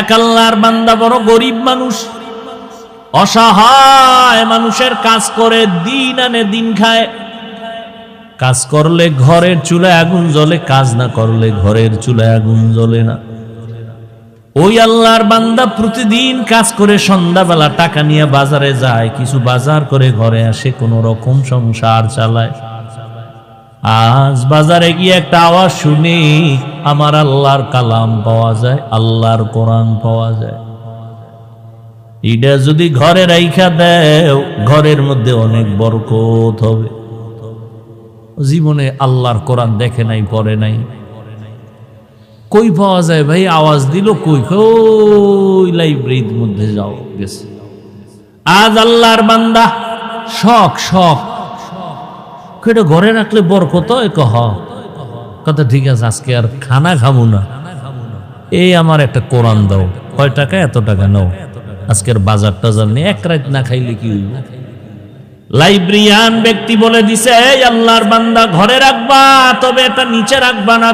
এক আল্লাহর বান্দা বড় গরিব মানুষ, অসহায় মানুষের কাজ করে, দিন আনে দিন খায়। কাজ করলে ঘরের চুলায় আগুন জ্বলে, কাজ না করলে ঘরের চুলায় আগুন জ্বলে না। ওই আল্লাহর বান্দা প্রতিদিন কাজ করে, সন্ধ্যাবেলা টাকা নিয়ে বাজারে যায়, কিছু বাজার করে ঘরে আসে, কোন রকম সংসার চালায়। আজ বাজারে গিয়ে একটা আওয়াজ শুনি, আমার আল্লাহর কালাম পাওয়া যায়, আল্লাহর কোরআন পাওয়া যায়। এটা যদি ঘরে রাইখা দেও, ঘরের মধ্যে অনেক বরকত হবে। জীবনে আল্লাহর কোরআন দেখে নাই, পড়ে নাই। কই পাওয়া যায় ভাই, আওয়াজ দিল কই কই লাইব্রেরির মধ্যে যাও, গেছে। আজ আল্লাহর বান্দা, শখ শখ। এটা ঘরে রাখলে বরকত কত কহ। কথা ঠিক আছে, আজকে আর খানা খাব না। এই আমার একটা কোরআন দাও। কয় টাকা? এত টাকা নাও। আজকের বাজার টাজার নিয়ে এক রাত না খাইলে কি হইব? লাইব্রেরিয়ান ব্যক্তি বলে দিছে, এই আল্লাহর বান্দা ঘরে রাখবা, তবে এটা নিচে রাখবা না